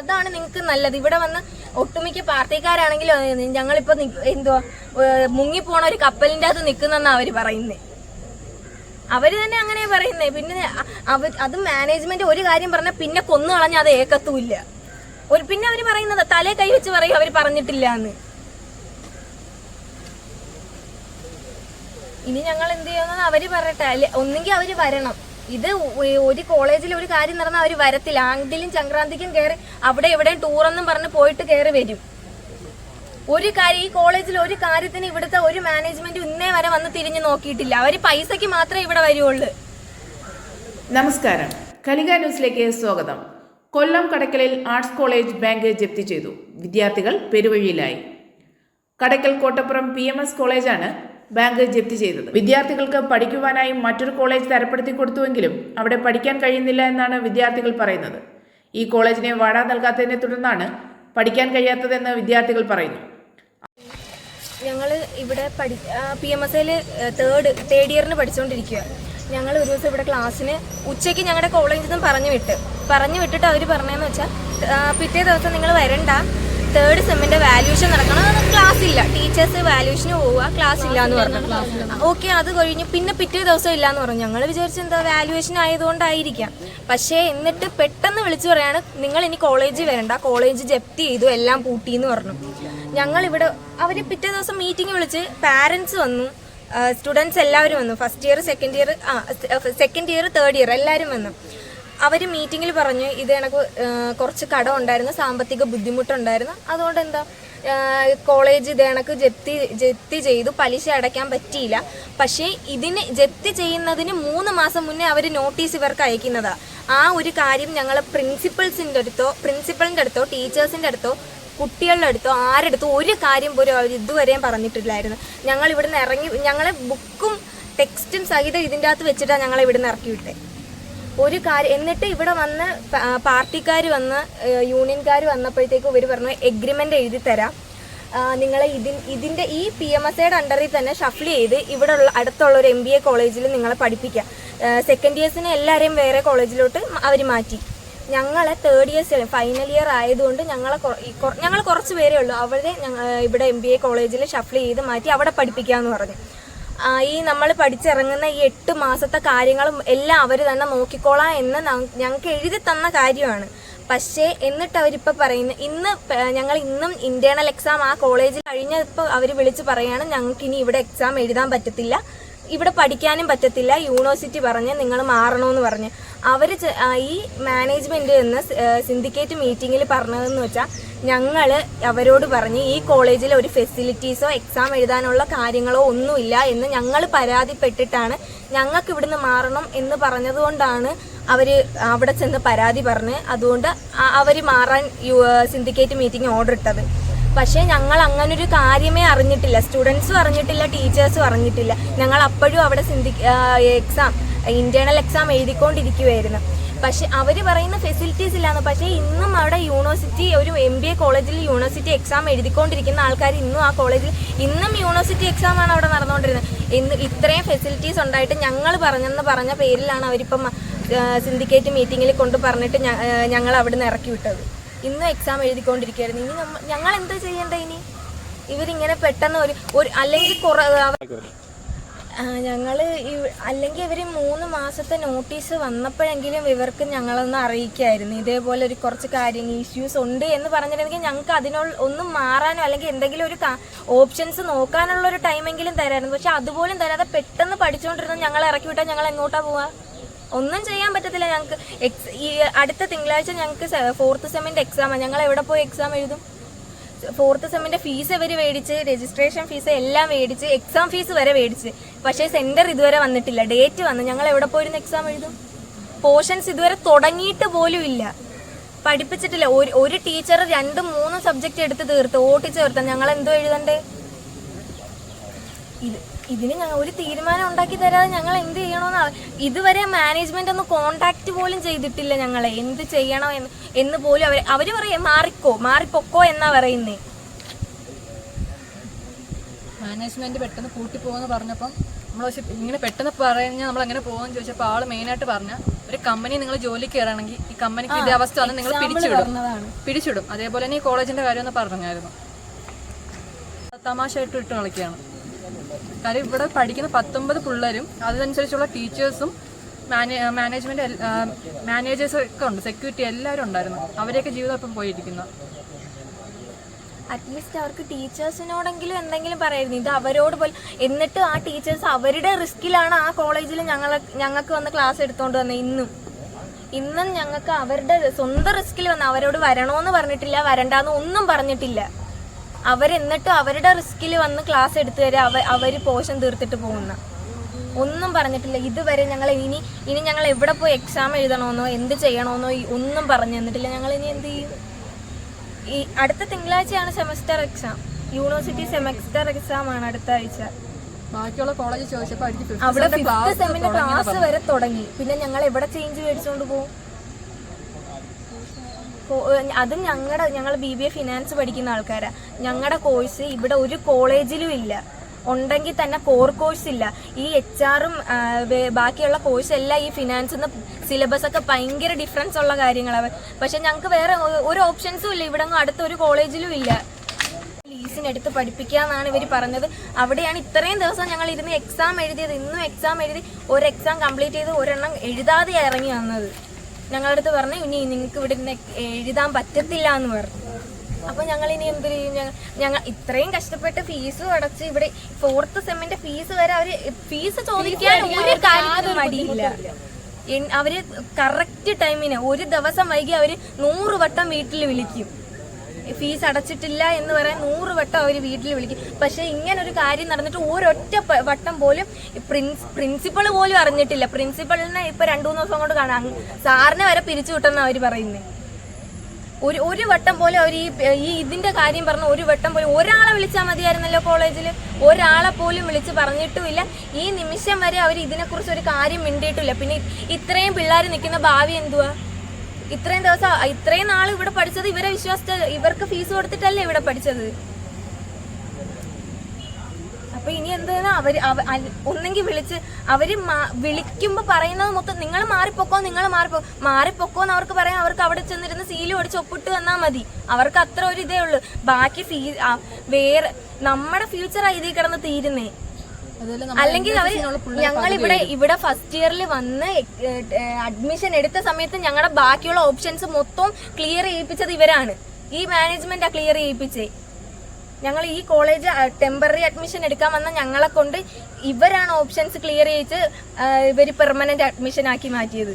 അതാണ് നിങ്ങൾക്ക് നല്ലത്. ഇവിടെ വന്ന് ഒട്ടുമിക്ക പാർട്ടിക്കാരാണെങ്കിലും അതെ, ഞങ്ങളിപ്പോ എന്തോ മുങ്ങി പോണ മുങ്ങിപ്പോണ ഒരു കപ്പലിന്റെ അകത്ത് നിൽക്കുന്നെന്നാ അവർ പറയുന്നേ. അവർ തന്നെ അങ്ങനെ പറയുന്നേ. പിന്നെ അത് മാനേജ്മെന്റ് ഒരു കാര്യം പറഞ്ഞാൽ പിന്നെ കൊന്നു കളഞ്ഞ അത് ഏക്കത്തുമില്ല. ഒരു പിന്നെ അവർ പറയുന്നത് തലേ കൈ വെച്ച് പറയും അവർ പറഞ്ഞിട്ടില്ല എന്ന് ഇനി ഞങ്ങൾ എന്ത് ചെയ്യുമെന്ന് അവർ പറയട്ടെ. അല്ലെ ഒന്നെങ്കിൽ അവർ വരണം. ഇത് ഒരു കോളേജിൽ ഒരു കാര്യം നടന്നാൽ അവർ വരത്തില്ല. ആങ്കിലും സംക്രാന്തിക്കും കയറി അവിടെ എവിടെയും ടൂറെന്നും പറഞ്ഞ് പോയിട്ട് കയറി വരും. ഒരു കാര്യം ഈ കോളേജിൽ ഒരു കാര്യത്തിന് ഇവിടുത്തെ ഒരു മാനേജ്മെന്റ് ഇന്നേ വരെ വന്ന് തിരിഞ്ഞു നോക്കിയിട്ടില്ല. അവർ പൈസക്ക് മാത്രമേ ഇവിടെ വരുവുള്ളൂ. നമസ്കാരം. കലിക ന്യൂസിലേക്ക് സ്വാഗതം. കൊല്ലം കടക്കലിൽ ആർട്സ് കോളേജ് ബാങ്ക് ജപ്തി ചെയ്തു. വിദ്യാർത്ഥികൾ പെരുവഴിയിലായി. Kadakkal Kottappuram P M S കോളേജാണ് ബാങ്ക് ജപ്തി ചെയ്തത്. വിദ്യാർത്ഥികൾക്ക് പഠിക്കുവാനായി മറ്റൊരു കോളേജ് തരപ്പെടുത്തി കൊടുത്തുവെങ്കിലും അവിടെ പഠിക്കാൻ കഴിയുന്നില്ല എന്നാണ് വിദ്യാർത്ഥികൾ പറയുന്നത്. ഈ കോളേജിനെ വാടക നൽകാത്തതിനെ തുടർന്നാണ് പഠിക്കാൻ കഴിയാത്തതെന്ന് വിദ്യാർത്ഥികൾ പറയുന്നു. ഞങ്ങൾ ഇവിടെ പഠി പി എം എസ് ഐയിൽ തേർഡ് തേർഡ് ഇയറിന് പഠിച്ചുകൊണ്ടിരിക്കുക ഞങ്ങൾ ഒരു ദിവസം ഇവിടെ ക്ലാസ്സിന് ഉച്ചയ്ക്ക് ഞങ്ങളുടെ കോളേജിൽ നിന്ന് പറഞ്ഞു വിട്ട്. പറഞ്ഞു വിട്ടിട്ട് അവർ പറഞ്ഞതെന്ന് വെച്ചാൽ പിറ്റേ ദിവസം നിങ്ങൾ വരണ്ട. തേർഡ് സെമ്മിന്റെ വാല്യൂഷൻ നടക്കണം. അത് ക്ലാസ് ഇല്ല. ടീച്ചേഴ്സ് വാല്യൂഷന് പോവുക ക്ലാസ് ഇല്ല എന്ന് പറഞ്ഞു ഓക്കെ അത് കഴിഞ്ഞ് പിന്നെ പിറ്റേ ദിവസം ഇല്ല എന്ന് പറഞ്ഞു. ഞങ്ങൾ വിചാരിച്ചു എന്താ വാല്യൂഷൻ ആയതുകൊണ്ടായിരിക്കാം. പക്ഷേ എന്നിട്ട് പെട്ടെന്ന് വിളിച്ചു പറയാണ് നിങ്ങൾ ഇനി കോളേജിൽ വരണ്ട കോളേജ് ജപ്തി ചെയ്തു എല്ലാം പൂട്ടി എന്ന് പറഞ്ഞു. ഞങ്ങൾ ഇവിടെ അവർ പിറ്റേ ദിവസം മീറ്റിംഗ് വിളിച്ച് പാരന്റ്സ് വന്നു. സ്റ്റുഡൻസ് എല്ലാവരും വന്നു. First year second year second year third year എല്ലാവരും വന്നു. അവർ മീറ്റിങ്ങിൽ പറഞ്ഞു ഇത് എനിക്ക് കുറച്ച് കടം ഉണ്ടായിരുന്നു സാമ്പത്തിക ബുദ്ധിമുട്ടുണ്ടായിരുന്നു. അതുകൊണ്ട് എന്താ കോളേജ് ഇത് കണക്ക് ജപ്തി ജപ്തി ചെയ്തു പലിശ അടയ്ക്കാൻ പറ്റിയില്ല. പക്ഷേ ഇതിന് ജപ്തി ചെയ്യുന്നതിന് മൂന്ന് മാസം മുന്നേ അവർ നോട്ടീസ് ഇവർക്ക് അയക്കുന്നതാ. ആ ഒരു കാര്യം ഞങ്ങൾ പ്രിൻസിപ്പൾസിന്റെ അടുത്തോ പ്രിൻസിപ്പളിന്റെ അടുത്തോ ടീച്ചേഴ്സിന്റെ അടുത്തോ കുട്ടികളുടെ അടുത്തോ ആരെടുത്തോ ഒരു കാര്യം പോലും അവർ ഇതുവരെയും പറഞ്ഞിട്ടില്ലായിരുന്നു. ഞങ്ങൾ ഇവിടുന്ന് ഇറങ്ങി ഞങ്ങളെ ബുക്കും ടെക്സ്റ്റും സഹിതം ഇതിന്റെ അകത്ത് വെച്ചിട്ടാണ് ഞങ്ങളെ ഇവിടുന്ന് ഇറക്കി വിട്ടേ ഒരു കാര്യം എന്നിട്ട് ഇവിടെ വന്ന് പാർട്ടിക്കാർ വന്ന് യൂണിയൻകാർ വന്നപ്പോഴത്തേക്ക് ഇവർ പറഞ്ഞു എഗ്രിമെന്റ് എഴുതി തരാം. നിങ്ങളെ ഇതിൻ ഇതിന്റെ ഈ പി എം എസ് എയുടെ അണ്ടറിൽ തന്നെ ഷഫിൾ ചെയ്ത് ഇവിടെ ഉള്ള അടുത്തുള്ള ഒരു എം ബി എ കോളേജിൽ നിങ്ങളെ പഠിപ്പിക്കാം. സെക്കൻഡ് ഇയേഴ്സിനെ എല്ലാവരെയും വേറെ കോളേജിലോട്ട് അവർ മാറ്റി. ഞങ്ങളെ തേർഡ് ഇയേഴ്സ് ഫൈനൽ ഇയർ ആയതുകൊണ്ട് ഞങ്ങളെ ഞങ്ങൾ കുറച്ച് പേരേ ഉള്ളൂ. അവരെ ഇവിടെ എം ബി എ കോളേജിൽ ഷഫിൾ ചെയ്ത് മാറ്റി അവിടെ പഠിപ്പിക്കാമെന്ന് പറഞ്ഞു. ഈ നമ്മൾ പഠിച്ചിറങ്ങുന്ന ഈ എട്ട് മാസത്തെ കാര്യങ്ങളും എല്ലാം അവർ തന്നെ നോക്കിക്കോളാം എന്ന് ഞങ്ങൾക്ക് എഴുതി തന്ന കാര്യമാണ്. പക്ഷേ എന്നിട്ട് അവരിപ്പോൾ പറയുന്നു ഇന്ന് ഞങ്ങൾ ഇന്നും ഇന്റേണൽ എക്സാം ആ കോളേജിൽ കഴിഞ്ഞപ്പോൾ അവർ വിളിച്ച് പറയാണ് ഞങ്ങൾക്ക് ഇനി ഇവിടെ എക്സാം എഴുതാൻ പറ്റത്തില്ല. ഇവിടെ പഠിക്കാനും പറ്റത്തില്ല. യൂണിവേഴ്സിറ്റി പറഞ്ഞ് നിങ്ങൾ മാറണമെന്ന് പറഞ്ഞ്. അവർ ഈ മാനേജ്മെന്റ് എന്ന് സിൻഡിക്കേറ്റ് മീറ്റിംഗിൽ പറഞ്ഞതെന്ന് വെച്ചാൽ ഞങ്ങൾ അവരോട് പറഞ്ഞ് ഈ കോളേജിൽ ഒരു ഫെസിലിറ്റീസോ എക്സാം എഴുതാനുള്ള കാര്യങ്ങളോ ഒന്നുമില്ല എന്ന് ഞങ്ങൾ പരാതിപ്പെട്ടിട്ടാണ് ഞങ്ങൾക്ക് ഇവിടുന്ന് മാറണം എന്ന് പറഞ്ഞതുകൊണ്ടാണ് അവർ അവിടെ ചെന്ന് പരാതി പറഞ്ഞ് അതുകൊണ്ട് അവർ മാറാൻ സിൻഡിക്കേറ്റ് മീറ്റിംഗ് ഓർഡർ ഇട്ടത്. പക്ഷേ ഞങ്ങൾ അങ്ങനൊരു കാര്യമേ അറിഞ്ഞിട്ടില്ല. സ്റ്റുഡൻസും അറിഞ്ഞിട്ടില്ല ടീച്ചേഴ്സും അറിഞ്ഞിട്ടില്ല. ഞങ്ങൾ അപ്പോഴും അവിടെ സിന്ധി എക്സാം ഇന്റേണൽ എക്സാം എഴുതിക്കൊണ്ടിരിക്കുമായിരുന്നു പക്ഷെ അവർ പറയുന്ന ഫെസിലിറ്റീസ് ഇല്ലാന്ന്. പക്ഷേ ഇന്നും അവിടെ യൂണിവേഴ്സിറ്റി ഒരു എം ബി എ കോളേജിൽ യൂണിവേഴ്സിറ്റി എക്സാം എഴുതിക്കൊണ്ടിരിക്കുന്ന ആൾക്കാർ ഇന്നും ആ കോളേജിൽ ഇന്നും യൂണിവേഴ്സിറ്റി എക്സാം ആണ് അവിടെ നടന്നുകൊണ്ടിരുന്നത്. ഇന്ന് ഇത്രയും ഫെസിലിറ്റീസ് ഉണ്ടായിട്ട് ഞങ്ങൾ പറഞ്ഞെന്ന് പറഞ്ഞ പേരിലാണ് അവരിപ്പം സിൻഡിക്കേറ്റ് മീറ്റിങ്ങിൽ കൊണ്ട് പറഞ്ഞിട്ട് ഞങ്ങൾ അവിടെ നിന്ന് ഇറക്കി വിട്ടത്. ഇന്നും എക്സാം എഴുതിക്കൊണ്ടിരിക്കുകയായിരുന്നു ഇനി ഞങ്ങൾ എന്താ ചെയ്യേണ്ടത് ഇനി? ഇവരിങ്ങനെ പെട്ടെന്ന് ഒരു ഒരു അല്ലെങ്കിൽ കുറേ ഞങ്ങൾ അല്ലെങ്കിൽ ഇവർ മൂന്ന് മാസത്തെ നോട്ടീസ് വന്നപ്പോഴെങ്കിലും ഇവർക്ക് ഞങ്ങളൊന്ന് അറിയിക്കായിരുന്നു. ഇതേപോലെ ഒരു കുറച്ച് കാര്യങ്ങൾ ഇഷ്യൂസ് ഉണ്ട് എന്ന് പറഞ്ഞിരുന്നെങ്കിൽ ഞങ്ങൾക്ക് അതിനുള്ള ഒന്നും മാറാനോ അല്ലെങ്കിൽ എന്തെങ്കിലും ഒരു ഓപ്ഷൻസ് നോക്കാനുള്ള ഒരു ടൈമെങ്കിലും തരായിരുന്നു. പക്ഷെ അതുപോലും തരാതെ പെട്ടെന്ന് പഠിച്ചുകൊണ്ടിരുന്ന ഞങ്ങൾ ഇറക്കി വിട്ടാൽ ഞങ്ങൾ എങ്ങോട്ടാ പോവാ? ഒന്നും ചെയ്യാൻ പറ്റത്തില്ല ഞങ്ങൾക്ക്. എക്സ് ഈ അടുത്ത തിങ്കളാഴ്ച ഞങ്ങൾക്ക് ഫോർത്ത് സെമ്മിന്റെ എക്സാമാണ് ഞങ്ങൾ എവിടെ പോയി എക്സാം എഴുതും? ഫോർത്ത് സെമ്മിന്റെ ഫീസ് ഇവർ മേടിച്ച് രജിസ്ട്രേഷൻ ഫീസ് എല്ലാം മേടിച്ച് എക്സാം ഫീസ് വരെ മേടിച്ച്. പക്ഷേ സെന്റർ ഇതുവരെ വന്നിട്ടില്ല. ഡേറ്റ് വന്നു. ഞങ്ങൾ എവിടെ പോയിരുന്നു എക്സാം എഴുതും? പോർഷൻസ് ഇതുവരെ തുടങ്ങിയിട്ട് പോലും ഇല്ല. പഠിപ്പിച്ചിട്ടില്ല. ഒരു ഒരു ടീച്ചർ രണ്ട് മൂന്ന് സബ്ജക്റ്റ് എടുത്ത് തീർത്ത് ഓട്ടിച്ച് തീർത്ത. ഞങ്ങൾ എന്തോ എഴുതണ്ടേ? ഇത് ഇതിന് ഞങ്ങൾ ഒരു തീരുമാനം ഉണ്ടാക്കി തരാതെ ഞങ്ങൾ എന്ത് ചെയ്യണമെന്ന് ഇതുവരെ മാനേജ്മെന്റ് ഒന്ന് കോണ്ടാക്ട് പോലും ചെയ്തിട്ടില്ല ഞങ്ങളെ. എന്ത് ചെയ്യണം എന്ന് പോലും അവർ അവർ പറയും മാറിക്കോ മാറിപ്പൊക്കോ എന്നാ പറയുന്നേ. മാനേജ്മെന്റ് പെട്ടെന്ന് കൂട്ടിപ്പോകുമെന്ന് പറഞ്ഞപ്പം നമ്മൾ പക്ഷെ ഇങ്ങനെ പെട്ടെന്ന് പറഞ്ഞാൽ നമ്മൾ അങ്ങനെ പോകുമെന്ന് ചോദിച്ചപ്പോൾ ആൾ മെയിനായിട്ട് പറഞ്ഞ ഒരു കമ്പനി നിങ്ങൾ ജോലി കയറണമെങ്കിൽ ഈ കമ്പനിക്ക് ഇതേ അവസ്ഥ വന്ന് നിങ്ങൾ പിടിച്ചിടും പിടിച്ചിടും അതേപോലെ തന്നെ ഈ കോളേജിന്റെ കാര്യം ഒന്ന് പറഞ്ഞായിരുന്നു. തമാശയായിട്ട് ഇട്ട് കളിക്കുകയാണ്. കാര്യം ഇവിടെ പഠിക്കുന്ന പത്തൊമ്പത് പിള്ളേരും അതിനനുസരിച്ചുള്ള ടീച്ചേഴ്സും മാനേജ്മെന്റ് മാനേജേഴ്സ് ഒക്കെ ഉണ്ട്. സെക്യൂരിറ്റി എല്ലാവരും ഉണ്ടായിരുന്നു. അവരെയൊക്കെ ജീവിതം ഇപ്പം പോയിരിക്കുന്നു. അറ്റ്ലീസ്റ്റ് അവർക്ക് ടീച്ചേഴ്സിനോടെങ്കിലും എന്തെങ്കിലും പറയായിരുന്നു. ഇത് അവരോട് പോലും എന്നിട്ട് ആ ടീച്ചേഴ്സ് അവരുടെ റിസ്കിലാണ് ആ കോളേജിൽ ഞങ്ങൾ ഞങ്ങൾക്ക് വന്ന് ക്ലാസ് എടുത്തോണ്ട് വന്നത് ഇന്നും. ഇന്നും ഞങ്ങൾക്ക് അവരുടെ സ്വന്തം റിസ്കിൽ വന്ന് അവരോട് വരണോന്ന് പറഞ്ഞിട്ടില്ല വരണ്ടാന്ന് ഒന്നും പറഞ്ഞിട്ടില്ല. അവരെന്നിട്ട് അവരുടെ റിസ്കിൽ വന്ന് ക്ലാസ് എടുത്തു തരാം അവ അവർ പോഷൻ തീർത്തിട്ട് പോകുന്ന. ഒന്നും പറഞ്ഞിട്ടില്ല. ഇതുവരെ ഞങ്ങൾ ഇനി ഇനി ഞങ്ങൾ എവിടെ പോയി എക്സാം എഴുതണമെന്നോ എന്ത് ചെയ്യണമെന്നോ ഒന്നും പറഞ്ഞു തന്നിട്ടില്ല. ഞങ്ങൾ ഇനി എന്ത് ചെയ്യും? ഈ അടുത്ത തിങ്കളാഴ്ചയാണ് semester exam university semester exam ആണ് അടുത്ത ആഴ്ച. ബാക്കിയുള്ള കോളേജ് ചോദിച്ചപ്പോൾ അവിടെ ഫിഫ്ത്ത് സെമ്മിന്റെ ക്ലാസ് വരെ തുടങ്ങി. പിന്നെ ഞങ്ങൾ എവിടെ ചേഞ്ച് മേടിച്ചോണ്ട് പോകും അത് ഞങ്ങളുടെ ഞങ്ങൾ ബി ബി എ ഫിനാൻസ് പഠിക്കുന്ന ആൾക്കാരാ. ഞങ്ങളുടെ കോഴ്സ് ഇവിടെ ഒരു കോളേജിലും ഇല്ല. ഉണ്ടെങ്കിൽ തന്നെ കോർ കോഴ്സ് ഇല്ല. ഈ എച്ച് ആറും ബാക്കിയുള്ള കോഴ്സ് എല്ലാം ഈ ഫിനാൻസ് സിലബസ് ഒക്കെ ഭയങ്കര ഡിഫറൻസ് ഉള്ള കാര്യങ്ങളാണ് പക്ഷെ ഞങ്ങൾക്ക് വേറെ ഒരു ഓപ്ഷൻസും ഇല്ല. ഇവിടെ അടുത്ത ഒരു കോളേജിലും ഇല്ല. ലീസിനെടുത്ത് പഠിപ്പിക്കാന്നാണ് ഇവർ പറഞ്ഞത്. അവിടെയാണ് ഇത്രയും ദിവസം ഞങ്ങൾ ഇരുന്ന് എക്സാം എഴുതിയത്. ഇന്നും എക്സാം എഴുതി ഒരു എക്സാം കംപ്ലീറ്റ് ചെയ്ത് ഒരെണ്ണം എഴുതാതെ ഇറങ്ങി വന്നത്. ഞങ്ങളടുത്ത് പറഞ്ഞു ഇനി നിങ്ങൾക്ക് ഇവിടെ എഴുതാൻ പറ്റത്തില്ല എന്ന് പറഞ്ഞു. അപ്പൊ ഞങ്ങൾ ഇനി എന്ത് ചെയ്യും? ഞങ്ങൾ ഇത്രയും കഷ്ടപ്പെട്ട് ഫീസ് അടച്ച് ഇവിടെ ഫോർത്ത് സെമ്മിന്റെ ഫീസ് വരെ അവർ ഫീസ് ചോദിക്കാൻ ഒരു കാര്യത്തിനും മടിയില്ല. അവർ കറക്റ്റ് ടൈമിന് ഒരു ദിവസം വൈകി അവർ നൂറ് വട്ടം വീട്ടിൽ വിളിക്കും. ഫീസ് അടച്ചിട്ടില്ല എന്ന് പറയാൻ നൂറ് വട്ടം അവർ വീട്ടിൽ വിളിക്കും. പക്ഷെ ഇങ്ങനെ ഒരു കാര്യം നടന്നിട്ട് ഒരൊറ്റ വട്ടം പോലും പ്രിൻസ് പ്രിൻസിപ്പൾ പോലും അറിഞ്ഞിട്ടില്ല. പ്രിൻസിപ്പളിനെ ഇപ്പൊ രണ്ടു മൂന്ന് ദിവസം കൊണ്ട് കാണാം. സാറിനെ വരെ പിരിച്ചു വിട്ടെന്നാണ് അവർ പറയുന്നത് ഒരു ഒരു വട്ടം പോലും അവർ ഈ ഈ ഇതിന്റെ കാര്യം പറഞ്ഞ ഒരു വട്ടം പോലും ഒരാളെ വിളിച്ചാൽ മതിയായിരുന്നല്ലോ കോളേജിൽ ഒരാളെ പോലും വിളിച്ച് പറഞ്ഞിട്ടുമില്ല. ഈ നിമിഷം വരെ അവർ ഇതിനെക്കുറിച്ച് ഒരു കാര്യം മിണ്ടിയിട്ടില്ല. പിന്നെ ഇത്രയും പിള്ളേർ നിൽക്കുന്ന ഭാവി എന്തുവാ? ഇത്രയും ദിവസം ഇത്രയും നാൾ ഇവിടെ പഠിച്ചത് ഇവരെ വിശ്വസിച്ച ഇവർക്ക് ഫീസ് കൊടുത്തിട്ടല്ലേ ഇവിടെ പഠിച്ചത്? അപ്പൊ ഇനി എന്താണ് അവർ ഒന്നെങ്കിൽ വിളിച്ച് അവർ വിളിക്കുമ്പോ പറയുന്നത് മൊത്തം നിങ്ങൾ മാറിപ്പോക്കോ നിങ്ങൾ മാറിപ്പോ മാറിപ്പോക്കോ എന്ന് അവർക്ക് പറയാം അവർക്ക് അവിടെ ചെന്നിരുന്ന് സീലും അടിച്ച് ഒപ്പിട്ട് വന്നാൽ മതി. അവർക്ക് അത്ര ഒരു ഇതേ ഉള്ളൂ. ബാക്കി ഫീ വേറെ നമ്മുടെ ഫ്യൂച്ചർ ഇതിൽ കിടന്ന് തീരുന്നേ. അല്ലെങ്കിൽ അവർ ഞങ്ങൾ ഇവിടെ ഇവിടെ ഫസ്റ്റ് ഇയറിൽ വന്ന് അഡ്മിഷൻ എടുത്ത സമയത്ത് ഞങ്ങളുടെ ബാക്കിയുള്ള ഓപ്ഷൻസ് മൊത്തം ക്ലിയർ ചെയ്യിപ്പിച്ചത് ഇവരാണ്. ഈ മാനേജ്മെന്റ് ക്ലിയർ ചെയ്യിപ്പിച്ചേ. ഞങ്ങൾ ഈ കോളേജ് ടെമ്പററി അഡ്മിഷൻ എടുക്കാൻ വന്ന ഞങ്ങളെ കൊണ്ട് ഇവരാണ് ഓപ്ഷൻസ് ക്ലിയർ ചെയ്ത് ഇവർ പെർമനന്റ് അഡ്മിഷൻ ആക്കി മാറ്റിയത്.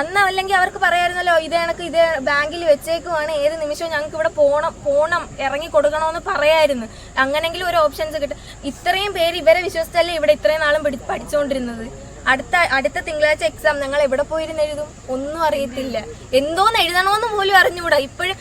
അന്ന് അല്ലെങ്കിൽ അവർക്ക് പറയായിരുന്നല്ലോ ഇത് കണക്ക് ഇത് ബാങ്കിൽ വെച്ചേക്കുവാണ്. ഏത് നിമിഷവും ഞങ്ങൾക്ക് ഇവിടെ പോണം പോണം ഇറങ്ങി കൊടുക്കണമെന്ന് പറയായിരുന്നു. അങ്ങനെങ്കിലും ഒരു ഓപ്ഷൻസ് കിട്ടും. ഇത്രയും പേര് ഇവരെ വിശ്വസിച്ചല്ലേ ഇവിടെ ഇത്രയും നാളും പഠിച്ചുകൊണ്ടിരുന്നത് അടുത്ത അടുത്ത തിങ്കളാഴ്ച എക്സാം ഞങ്ങൾ എവിടെ പോയിരുന്ന് എഴുതും? ഒന്നും അറിയത്തില്ല. എന്തോന്ന് എഴുതണമെന്ന് പോലും അറിഞ്ഞുകൂടാ. ഇപ്പോഴും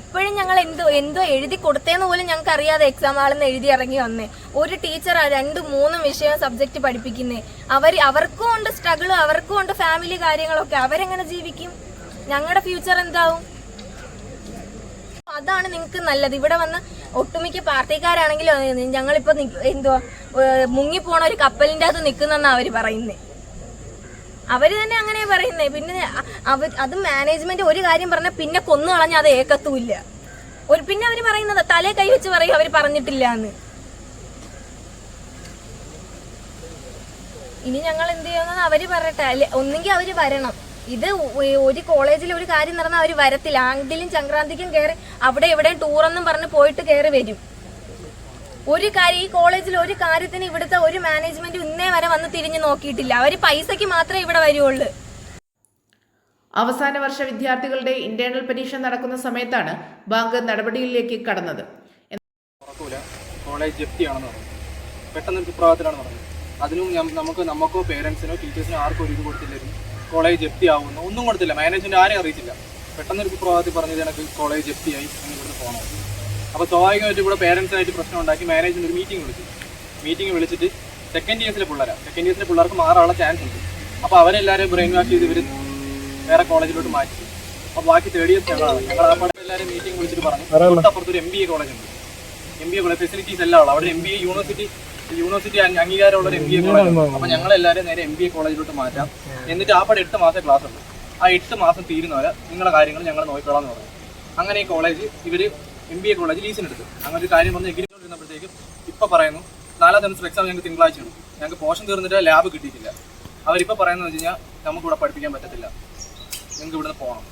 ഇപ്പോഴും ഞങ്ങൾ എന്തോ എന്തോ എഴുതി കൊടുത്തേന്ന് പോലും ഞങ്ങൾക്ക് അറിയാതെ എക്സാം ആളെന്ന് എഴുതി ഇറങ്ങി വന്നേ. ഒരു ടീച്ചർ രണ്ടും മൂന്നും വിഷയം സബ്ജക്റ്റ് പഠിപ്പിക്കുന്നേ. അവർ അവർക്കും ഉണ്ട് സ്ട്രഗിൾ അവർക്കും ഉണ്ട് ഫാമിലി കാര്യങ്ങളൊക്കെ. അവരെങ്ങനെ ജീവിക്കും? ഞങ്ങളുടെ ഫ്യൂച്ചർ എന്താവും? അതാണ് നിങ്ങൾക്ക് നല്ലത്. ഇവിടെ വന്ന് ഒട്ടുമിക്ക പാർട്ടിക്കാരാണെങ്കിലും ഞങ്ങളിപ്പോ എന്തുവാ മുങ്ങിപ്പോണ ഒരു കപ്പലിന്റെ അകത്ത് നിൽക്കുന്നെന്നാ അവർ പറയുന്നേ. അവർ തന്നെ അങ്ങനെ പറയുന്നേ. പിന്നെ അത് മാനേജ്മെന്റ് ഒരു കാര്യം പറഞ്ഞാൽ പിന്നെ കൊന്നു കളഞ്ഞ അത് ഏക്കത്തുമില്ല ഒരു പിന്നെ അവർ പറയുന്നത് തലേ കൈ വെച്ച് പറയും അവർ പറഞ്ഞിട്ടില്ല എന്ന് ഇനി ഞങ്ങൾ എന്ത് ചെയ്യുമെന്ന് അവർ പറയട്ടെ. അല്ലെ ഒന്നെങ്കിൽ അവർ വരണം. ഇത് ഒരു കോളേജിൽ ഒരു കാര്യം നടന്നാൽ അവർ വരത്തില്ല. ആങ്കിലും ചങ്ക്രാന്തിക്കും കയറി അവിടെ എവിടെയും ടൂറെന്നും പറഞ്ഞ് പോയിട്ട് കയറി വരും. ഒരു കാര്യം ഈ കോളേജിൽ ഒരു കാര്യത്തിന് ഇവിടുത്തെ ഒരു മാനേജ്മെന്റ് ഇന്നേ വരെ വന്ന് തിരിഞ്ഞു നോക്കിയിട്ടില്ല. അവർ പൈസക്ക് മാത്രമേ ഇവിടെ വരുവുള്ളൂ അവസാന വർഷ വിദ്യാർത്ഥികളുടെ ഇന്റേണൽ പരീക്ഷ നടക്കുന്ന സമയത്താണ് ബാങ്ക് നടപടിയിലേക്ക് കടന്നത്. കോളേജ് ജപ്തിയാണെന്ന് പറഞ്ഞു. പെട്ടെന്ന് ഒരു പറഞ്ഞു പറഞ്ഞത് അതിനും നമുക്ക് നമുക്കോ പേരൻസിനോ ടീച്ചേഴ്സിനോ ആർക്കും ഒരു ഇത് കൊടുത്തില്ലായിരുന്നു കോളേജ് ജപ്തി ആവുന്നു ഒന്നും കൊടുത്തില്ല. മാനേജ്മെന്റ് ആരെയും അറിയിച്ചില്ല. പെട്ടെന്ന് ഒരു സുപ്രഭാതത്തിൽ പറഞ്ഞത് എനിക്ക് കോളേജ് ജപ്തിയായി ഇവിടുന്ന് പോകണം അപ്പോൾ സ്വാഭാവികമായിട്ട് ഇവിടെ പേരൻസായിട്ട് പ്രശ്നം ഉണ്ടാക്കി മാനേജ്മെന്റ് ഒരു മീറ്റിംഗ് വിളിച്ചു. മീറ്റിംഗ് വിളിച്ചിട്ട് സെക്കൻഡ് ഇയേഴ്സിലെ പിള്ളേരാണ് സെക്കൻഡ് ഇയേഴ്സിലെ പിള്ളേർക്ക് മാറാനുള്ള ചാൻസ് ഉണ്ട്. അപ്പോൾ അവരെല്ലാവരും ബ്രെയിൻ വാഷ് ചെയ്ത് ഇവർ വേറെ കോളേജിലോട്ട് മാറ്റി. അപ്പോൾ ബാക്കി തേർഡ് ഇയേഴ്സ് ഞങ്ങളാണ് ഞങ്ങൾ ആ പാടെ എല്ലാവരും മീറ്റിംഗ് വിളിച്ചിട്ട് പറഞ്ഞു. തൊട്ടപ്പുറത്ത് ഒരു എം ബി എ കോളേജ് ഉണ്ട്. M B A college facilities എല്ലാം ഉള്ള. അവിടെ M B A university university അംഗീകാരമുള്ള ഒരു എം ബി എ കോളേജ് അപ്പൊ ഞങ്ങൾ എല്ലാവരും നേരെ എം ബി എ കോളേജിലോട്ട് മാറ്റാം. എന്നിട്ട് ആ പടി എട്ട് മാസം ക്ലാസ് ഉണ്ട്. ആ എട്ട് മാസം തീരുന്നവരെ നിങ്ങളുടെ കാര്യങ്ങൾ ഞങ്ങൾ നോക്കിക്കോളാം എന്ന് പറഞ്ഞു. അങ്ങനെ ഈ കോളേജ് ഇവർ എം ബി എ കോളേജ് ലീസിനെടുത്തു അങ്ങനെ ഒരു കാര്യം പറഞ്ഞ് എഗ്രി ഇരുന്നപ്പോഴത്തേക്കും ഇപ്പൊ പറയുന്നു നാലാം സെമസ്റ്റർ എക്സാം ഞങ്ങൾക്ക് തിങ്കളാഴ്ചയാണ്. ഞങ്ങൾക്ക് പോഷൻ തീർന്നിട്ട് ലാബ് കിട്ടിയിട്ടില്ല. അവരിപ്പോൾ പറയുന്നത് വെച്ച് കഴിഞ്ഞാൽ നമുക്ക് ഇവിടെ പഠിപ്പിക്കാൻ പറ്റത്തില്ല. ഞങ്ങൾക്ക് ഇവിടുന്ന് പോകണം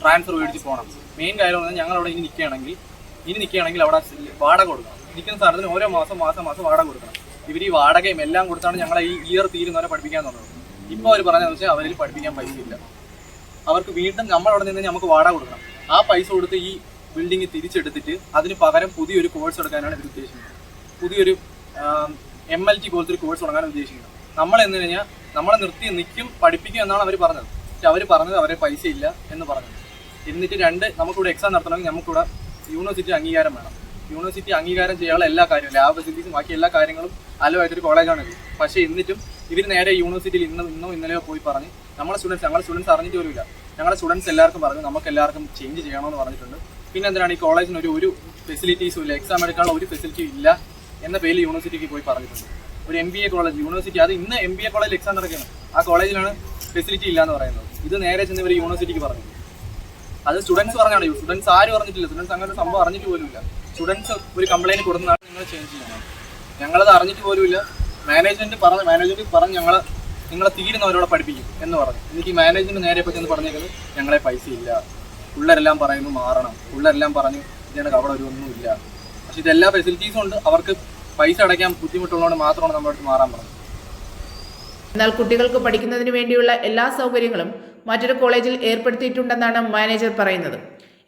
ട്രാൻസ്ഫർ മേടിച്ച് പോകണം മെയിൻ കാര്യം പറഞ്ഞാൽ ഞങ്ങൾ അവിടെ ഇനി നിൽക്കുകയാണെങ്കിൽ ഇനി നിൽക്കുകയാണെങ്കിൽ അവിടെ വാടക കൊടുക്കണം. നിൽക്കുന്ന സാധനത്തിന് ഓരോ മാസം മാസം മാസം വാടക കൊടുക്കണം. ഇവർ ഈ വാടകയും എല്ലാം കൊടുത്താണ് ഞങ്ങളെ ഈ ഇയർ തീരുന്നവരെ പഠിപ്പിക്കാൻ തുടങ്ങുന്നത്. ഇപ്പോൾ അവർ പറഞ്ഞതെന്ന് വെച്ചാൽ അവരിൽ പഠിപ്പിക്കാൻ പൈസ ഇല്ല. അവർക്ക് വീണ്ടും നമ്മളവിടെ നിന്ന് നമുക്ക് വാടക കൊടുക്കണം. ആ പൈസ കൊടുത്ത് ഈ ബിൽഡിംഗ് തിരിച്ചെടുത്തിട്ട് അതിന് പകരം പുതിയൊരു കോഴ്സ് എടുക്കാനാണ് ഇവർ ഉദ്ദേശിക്കുന്നത്. പുതിയൊരു എം എൽ ടി പോലത്തെ ഒരു കോഴ്സ് തുടങ്ങാൻ ഉദ്ദേശിക്കുന്നത്. നമ്മൾ എന്ന് കഴിഞ്ഞാൽ നമ്മളെ നിർത്തി നിൽക്കും പഠിപ്പിക്കും എന്നാണ് അവർ പറഞ്ഞത്. പക്ഷെ അവർ പറഞ്ഞത് അവരെ പൈസ ഇല്ല എന്ന് പറഞ്ഞു എന്നിട്ട് രണ്ട് നമുക്കിവിടെ എക്സാം നടത്തണമെങ്കിൽ നമുക്കിവിടെ യൂണിവേഴ്സിറ്റി അംഗീകാരം വേണം. യൂണിവേഴ്സിറ്റി അംഗീകാരം ചെയ്യാനുള്ള എല്ലാ കാര്യവും ലാബ് ഫെസിലിറ്റീസും ബാക്കി എല്ലാ കാര്യങ്ങളും അലവായിട്ടൊരു കോളേജാണ് ഇത് പക്ഷേ എന്നിട്ടും ഇവർ നേരെ യൂണിവേഴ്സിറ്റിയിൽ ഇന്നും ഇന്നോ ഇന്നലെയോ പോയി പറഞ്ഞ് നമ്മളെ സ്റ്റുഡൻസ് ഞങ്ങളെ സ്റ്റുഡൻസ് അറിഞ്ഞിട്ട് പോലുമില്ല. ഞങ്ങളുടെ സ്റ്റുഡൻസ് എല്ലാവർക്കും പറഞ്ഞു നമുക്ക് എല്ലാവർക്കും ചേഞ്ച് ചെയ്യണമെന്ന് പറഞ്ഞിട്ടുണ്ട്. പിന്നെ എന്തിനാണ് ഈ കോളേജിന് ഒരു ഒരു ഫെസിലിറ്റീസും ഇല്ല എക്സാം എടുക്കാനുള്ള ഒരു ഫെസിലിറ്റിയും ഇല്ല എന്ന പേരിൽ യൂണിവേഴ്സിറ്റിക്ക് പോയി പറഞ്ഞിട്ടുണ്ട്. ഒരു M B A college university അത് ഇന്ന് എം ബി എ കോളേജിൽ എക്സാം നടക്കുകയാണ് ആ കോളേജിലാണ് ഫെസിലിറ്റി ഇല്ല എന്ന് പറയുന്നത്. ഇത് നേരെ ചെന്ന് ഇവർ യൂണിവേഴ്സിറ്റിക്ക് പറഞ്ഞു. അത് സ്റ്റുഡൻസ് പറഞ്ഞാണ്. സ്റ്റുഡൻസ് ആരും അറിഞ്ഞിട്ടില്ല. സ്റ്റുഡൻസ് അങ്ങനെ സംഭവം അറിഞ്ഞിട്ട് പോലുമില്ല സ്റ്റുഡൻസ് ഒരു കംപ്ലൈന്റ് കൊടുക്കുന്നതാണ് നിങ്ങൾ ചേഞ്ച് ചെയ്യണം ഞങ്ങളത് അറിഞ്ഞിട്ട് പോലുമില്ല മാനേജ്മെന്റ് പറഞ്ഞ് മാനേജ്മെന്റ് പറഞ്ഞ് ഞങ്ങളെ നിങ്ങളെ തീരുന്നവരോടെ പഠിപ്പിക്കും എന്ന് പറഞ്ഞു. എനിക്ക് മാനേജ്മെന്റ് നേരെ പറ്റി എന്ന് പറഞ്ഞേക്കുന്നത് ഞങ്ങളെ പൈസ ഇല്ല. പിള്ളേരെല്ലാം പറയുന്നു മാറണം. പിള്ളേരെല്ലാം പറഞ്ഞു ഇതിനൊക്കെ അവിടെ ഒരു ഒന്നുമില്ല. പക്ഷെ ഇതെല്ലാ ഫെസിലിറ്റീസും ഉണ്ട്. അവർക്ക് പൈസ അടയ്ക്കാൻ ബുദ്ധിമുട്ടുള്ളതുകൊണ്ട് മാത്രമാണ് നമ്മുടെ അടുത്ത് മാറാൻ പറഞ്ഞത്. എന്നാൽ കുട്ടികൾക്ക് പഠിക്കുന്നതിന് വേണ്ടിയുള്ള എല്ലാ സൗകര്യങ്ങളും മറ്റൊരു കോളേജിൽ ഏർപ്പെടുത്തിയിട്ടുണ്ടെന്നാണ് മാനേജർ പറയുന്നത്.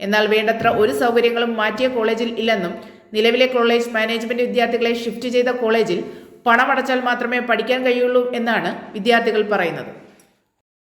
എന്നാൽ വേണ്ടത്ര ഒരു സൗകര്യങ്ങളും മാറ്റിയ കോളേജിൽ ഇല്ലെന്നും നിലവിലെ കോളേജ് മാനേജ്മെന്റ് വിദ്യാർത്ഥികളെ ഷിഫ്റ്റ് ചെയ്ത കോളേജിൽ പണമടച്ചാൽ മാത്രമേ പഠിക്കാൻ കഴിയുള്ളൂ എന്നാണ് വിദ്യാർത്ഥികൾ പറയുന്നത്.